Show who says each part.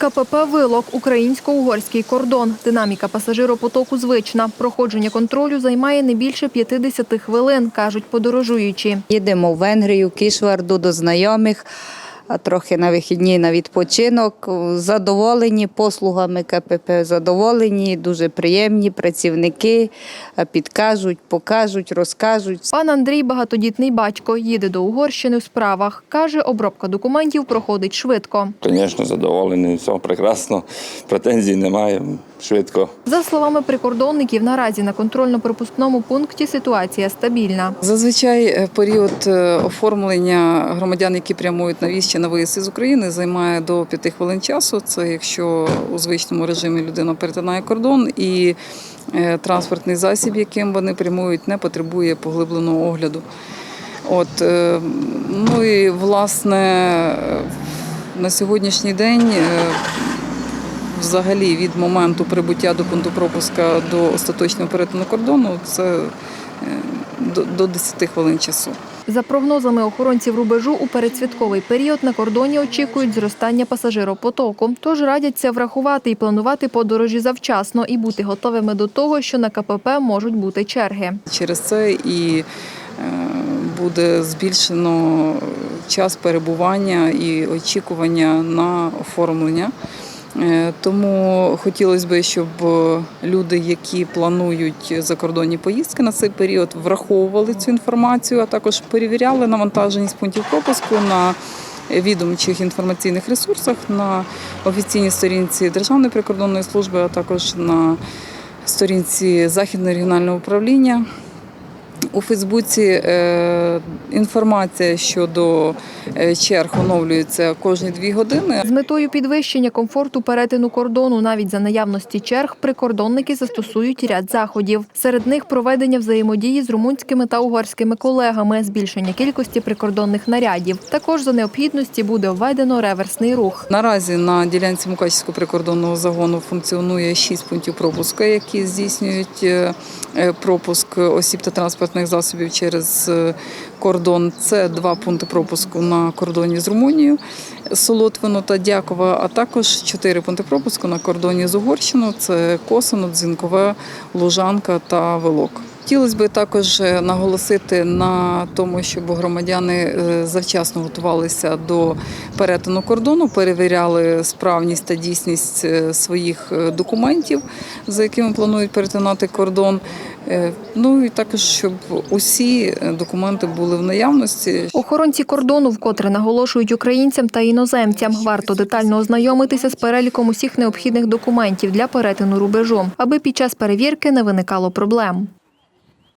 Speaker 1: КПП Вилок, українсько-угорський кордон. Динаміка пасажиропотоку звична. Проходження контролю займає не більше 50 хвилин, кажуть подорожуючі.
Speaker 2: Їдемо в Венгрію, Кішварду до знайомих, трохи на вихідні на відпочинок. Задоволені послугами КПП, задоволені, дуже приємні працівники, підкажуть, покажуть, розкажуть.
Speaker 1: Пан Андрій багатодітний батько їде до Угорщини в справах. Каже, обробка документів проходить швидко.
Speaker 3: Звісно, задоволений, все прекрасно, претензій немає, швидко.
Speaker 1: За словами прикордонників, наразі на контрольно-пропускному пункті ситуація стабільна.
Speaker 4: Зазвичай е, період е, оформлення громадян, які прямують на в'їзд чи на виїзд із України, займає до 5 хвилин часу. Це якщо у звичному режимі людина перетинає кордон і е, транспортний засіб, яким вони прямують, не потребує поглибленого огляду. От, ну і власне на сьогоднішній день. Взагалі від моменту прибуття до пункту пропуска до остаточного перетину кордону це е, до- до 10 хвилин часу.
Speaker 1: За прогнозами охоронців рубежу, у передсвятковий період на кордоні очікують зростання пасажиропотоку. Тож радяться врахувати і планувати подорожі завчасно і бути готовими до того, що на КПП можуть бути черги.
Speaker 4: Через це і е, буде збільшено час перебування і очікування на оформлення. Е, Тому хотілося б, щоб е, люди, які планують закордонні поїздки на цей період, враховували цю інформацію, а також перевіряли навантаженість пунктів пропуску на відомчих інформаційних ресурсах на офіційній сторінці Державної прикордонної служби, а також на сторінці Західного регіонального управління. У Фейсбуці е, інформація щодо е, черг оновлюється кожні дві години.
Speaker 1: З метою підвищення комфорту перетину кордону навіть за наявності черг прикордонники застосують ряд заходів. Серед них проведення взаємодії з румунськими та угорськими колегами, збільшення кількості прикордонних нарядів. Також за необхідності буде введено реверсний рух.
Speaker 4: Наразі на ділянці Мукачівського прикордонного загону функціонує шість пунктів пропуску, які здійснюють е, пропуск осіб та транспортних засобів через е, кордон. Це два пункти пропуску на кордоні з Румунією, Солотвино та Дякова, а також чотири пункти пропуску на кордоні з Угорщиною. Це Косино, Дзінкове, Лужанка та Велок. Хотілося б також е, наголосити на тому, щоб громадяни е, завчасно готувалися до перетину кордону, перевіряли справність та дійсність своїх документів, за якими планують перетинати кордон. Е, Ну і також, щоб усі е, документи були в наявності,
Speaker 1: Охоронці кордону вкотре наголошують українцям та іноземцям. Варто детально ознайомитися з переліком усіх необхідних документів для перетину рубежу, аби під час перевірки не виникало проблем.